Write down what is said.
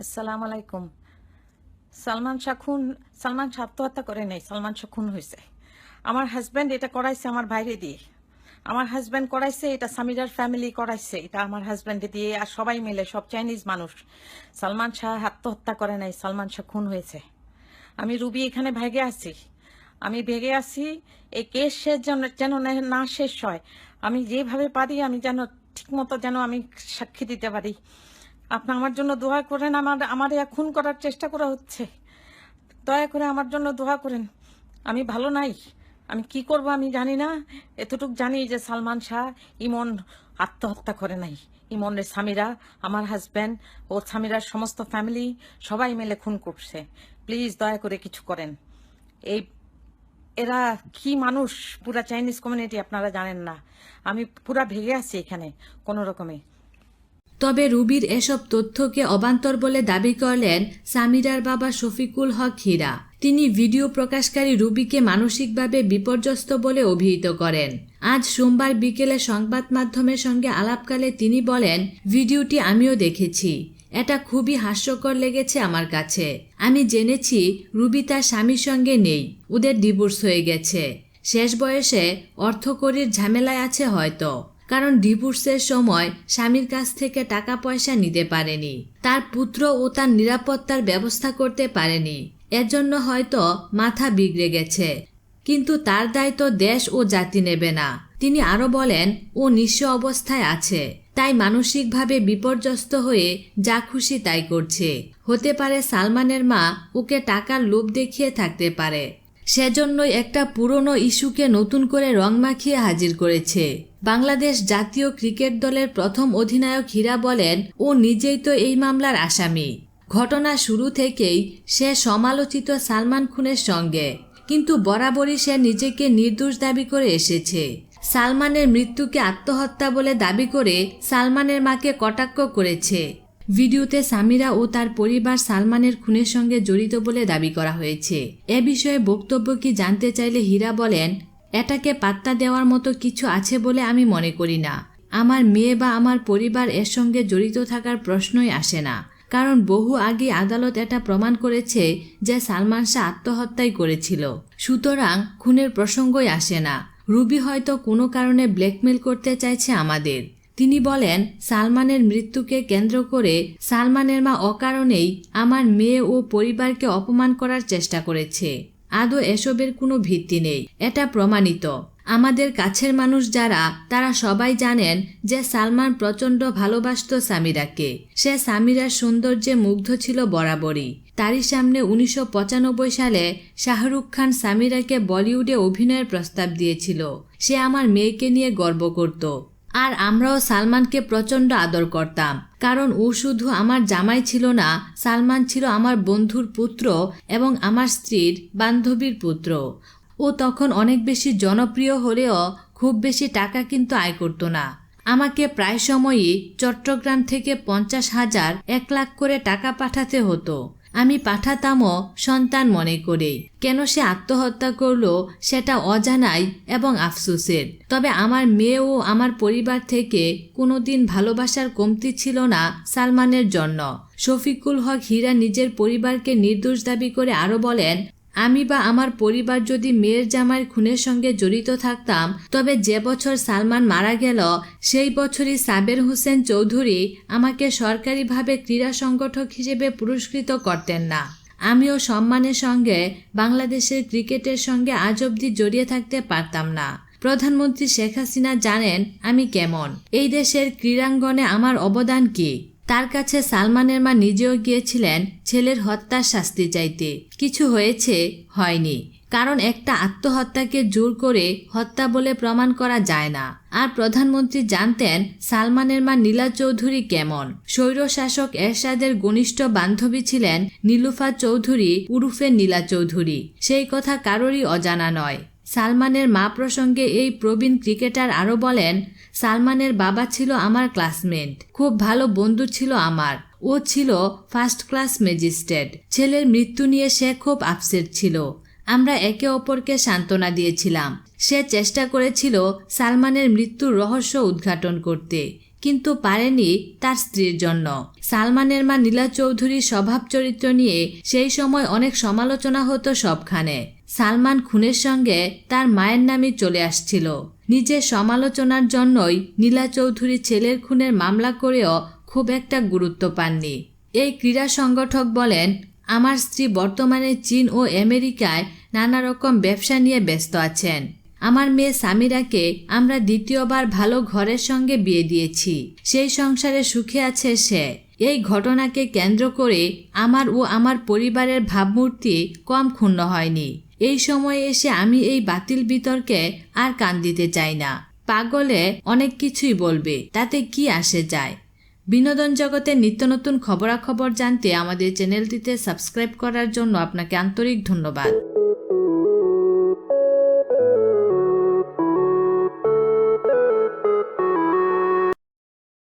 আসসালামু আলাইকুম। সালমান শাহ খুন সালমান শাহ আত্মহত্যা করে নাই, সালমান শাহ খুন হয়েছে আমার হাজব্যান্ড এটা করাইছে আমার বাইরে দিয়ে। আমার হাজব্যান্ড করাইছে, এটা সামিরার ফ্যামিলি করাইছে, এটা আমার হাজব্যান্ডে দিয়ে, আর সবাই মিলে, সব চাইনিজ মানুষ। সালমান শাহ আত্মহত্যা করে নাই, সালমান শাহ খুন হয়েছে। আমি রুবি এখানে ভেগে আছি। আমি ভেগে আছি, এই কেস শেষ যেন যেন না- শেষ হয়। আমি যেভাবে পারি, আমি যেন ঠিকমতো যেন আমি সাক্ষী দিতে পারি। আপনি আমার জন্য দোয়া করেন, আমার আমার খুন করার চেষ্টা করা হচ্ছে। দয়া করে আমার জন্য দোয়া করেন। আমি ভালো নাই। আমি কি করব আমি জানি না। এতটুকু জানি যে সালমান শাহ ইমন আত্মহত্যা করে নাই। ইমনের স্বামীরা, আমার হাজব্যান্ড ও স্বামীরার সমস্ত ফ্যামিলি সবাই মিলে খুন করছে। প্লিজ দয়া করে কিছু করেন। এই, এরা কি মানুষ? পুরা চাইনিজ কমিউনিটি আপনারা জানেন না। আমি পুরা ভেগে আছি এখানে কোনো রকমে তবে রুবির এসব তথ্যকে অবান্তর বলে দাবি করলেন সামিরার বাবা শফিকুল হক হীরা। তিনি ভিডিও প্রকাশকারী রুবিকে মানসিকভাবে বিপর্যস্ত বলে অভিহিত করেন। আজ সোমবার বিকেলে সংবাদ মাধ্যমের সঙ্গে আলাপকালে তিনি বলেন, ভিডিওটি আমিও দেখেছি। এটা খুবই হাস্যকর লেগেছে আমার কাছে। আমি জেনেছি রুবি তার স্বামীর সঙ্গে নেই। ওদের ডিভোর্স হয়ে গেছে। শেষ বয়সে অর্থকরীর ঝামেলায় আছে হয়তো। কারণ ডিভোর্সের সময় স্বামীর কাছ থেকে টাকা পয়সা নিতে পারেনি। তার পুত্র ও তার নিরাপত্তার ব্যবস্থা করতে পারেনি। এর জন্য হয়তো মাথা বিগড়ে গেছে। কিন্তু তার দায়িত্ব দেশ ও জাতি নেবে না। তিনি আরও বলেন, ও নিঃস্ব অবস্থায় আছে। তাই মানসিকভাবে বিপর্যস্ত হয়ে যা খুশি তাই করছে। হতে পারে সালমানের মা ওকে টাকার লোভ দেখিয়ে থাকতে পারে। সেজন্যই একটা পুরনো ইস্যুকে নতুন করে রং মাখিয়ে হাজির করেছে। বাংলাদেশ জাতীয় ক্রিকেট দলের প্রথম অধিনায়ক হীরা বলেন, ও নিজেই তো এই মামলার আসামি। ঘটনা শুরু থেকেই সে সমালোচিত সালমান খুনের সঙ্গে, কিন্তু বরাবরই সে নিজেকে নির্দোষ দাবি করে এসেছে। সালমানের মৃত্যুকে আত্মহত্যা বলে দাবি করে সালমানের মাকে কটাক্ষ করেছে। ভিডিওতে সামিরা ও তার পরিবার সালমানের খুনের সঙ্গে জড়িত বলে দাবি করা হয়েছে। এ বিষয়ে বক্তব্য কি জানতে চাইলে হীরা বলেন, এটাকে পাত্তা দেওয়ার মতো কিছু আছে বলে আমি মনে করি না। আমার মেয়ে বা আমার পরিবার এর সঙ্গে জড়িত থাকার প্রশ্নই আসে না। কারণ বহু আগে আদালত এটা প্রমাণ করেছে যে সালমান শাহ আত্মহত্যাই করেছিল। সুতরাং খুনের প্রসঙ্গই আসে না। রুবি হয়তো কোনো কারণে ব্ল্যাকমেল করতে চাইছে আমাদের। তিনি বলেন, সালমানের মৃত্যুকে কেন্দ্র করে সালমানের মা অকারণেই আমার মেয়ে ও পরিবারকে অপমান করার চেষ্টা করেছে। আদৌ এসবের কোনো ভিত্তি নেই। এটা প্রমাণিত। আমাদের কাছের মানুষ যারা, তারা সবাই জানেন যে সালমান প্রচণ্ড ভালোবাসত সামিরাকে। সে সামিরার সৌন্দর্যে মুগ্ধ ছিল বরাবরই। তারই সামনে উনিশশো পঁচানব্বই সালে শাহরুখ খান সামিরাকে বলিউডে অভিনয়ের প্রস্তাব দিয়েছিল। সে আমার মেয়েকে নিয়ে গর্ব করত। আর আমরাও সালমানকে প্রচণ্ড আদর করতাম। কারণ ও শুধু আমার জামাই ছিল না, সালমান ছিল আমার বন্ধুর পুত্র এবং আমার স্ত্রীর বান্ধবীর পুত্র। ও তখন অনেক বেশি জনপ্রিয় হলেও খুব বেশি টাকা কিন্তু আয় করতো না। আমাকে প্রায় সময়ই চট্টগ্রাম থেকে পঞ্চাশ হাজার এক লাখ করে টাকা পাঠাতে হতো। আমি পাঠাতামও সন্তান মনে করেই। কেন সে আত্মহত্যা করল সেটা অজানাই এবং আফসোসের। তবে আমার মেয়ে ও আমার পরিবার থেকে কোনোদিন ভালোবাসার কমতি ছিল না সালমানের জন্য। শফিকুল হক হীরা নিজের পরিবারকে নির্দোষ দাবি করে আরও বলেন আমি বা আমার পরিবার যদি মেয়ের জামাই খুনের সঙ্গে জড়িত থাকতাম, তবে যে বছর সালমান মারা গেল, সেই বছরই সাবের হোসেন চৌধুরী আমাকে সরকারিভাবে ক্রীড়া সংগঠক হিসেবে পুরস্কৃত করতেন না। আমিও সম্মানের সঙ্গে বাংলাদেশের ক্রিকেটের সঙ্গে আজ অবধি জড়িয়ে থাকতে পারতাম না। প্রধানমন্ত্রী শেখ হাসিনা জানেন আমি কেমন। এই দেশের ক্রীড়াঙ্গনে আমার অবদান কি? তার কাছে সালমানের মা নিজেও গিয়েছিলেন ছেলের হত্যার শাস্তি চাইতে। কিছু হয়েছে, হয়নি। কারণ একটা আত্মহত্যাকে জোর করে হত্যা বলে প্রমাণ করা যায় না। আর প্রধানমন্ত্রী জানতেন সালমানের মা নীলা চৌধুরী কেমন। স্বৈরশাসক এরশাদের ঘনিষ্ঠ বান্ধবী ছিলেন নীলুফা চৌধুরী উরুফে নীলা চৌধুরী। সেই কথা কারোরই অজানা নয়। সালমানের মা প্রসঙ্গে এই প্রবীণ ক্রিকেটার আরও বলেন, সালমানের বাবা ছিল আমার ক্লাসমেট। খুব ভালো বন্ধু ছিল আমার। ও ছিল ফার্স্ট ক্লাস ম্যাজিস্ট্রেট। ছেলের মৃত্যু নিয়ে সে খুব আপসেট ছিল। আমরা একে অপরকে সান্ত্বনা দিয়েছিলাম। সে চেষ্টা করেছিল সালমানের মৃত্যুর রহস্য উদ্ঘাটন করতে, কিন্তু পারেনি তার স্ত্রীর জন্য। সালমানের মা নীলা চৌধুরীর স্বভাব চরিত্র নিয়ে সেই সময় অনেক সমালোচনা হতো সবখানে। সালমান খুনের সঙ্গে তার মায়ের নামই চলে আসছিল। নিজের সমালোচনার জন্যই নীলা চৌধুরী ছেলের খুনের মামলা করেও খুব একটা গুরুত্ব পাননি। এই ক্রীড়া সংগঠক বলেন, আমার স্ত্রী বর্তমানে চীন ও আমেরিকায় নানা রকম ব্যবসা নিয়ে ব্যস্ত আছেন। আমার মেয়ে সামিরাকে আমরা দ্বিতীয়বার ভালো ঘরের সঙ্গে বিয়ে দিয়েছি। সেই সংসারে সুখে আছে সে। এই ঘটনাকে কেন্দ্র করে আমার ও আমার পরিবারের ভাবমূর্তি কম ক্ষুণ্ণ হয়নি। এই সময়ে এসে আমি এই বাতিল বিতর্কে আর কান দিতে চাই না। পাগলে অনেক কিছুই বলবে, তাতে কি আসে যায়? বিনোদন জগতের নিত্য নতুন খবরাখবর জানতে আমাদের চ্যানেলটিতে সাবস্ক্রাইব করার জন্য আপনাকে আন্তরিক ধন্যবাদ।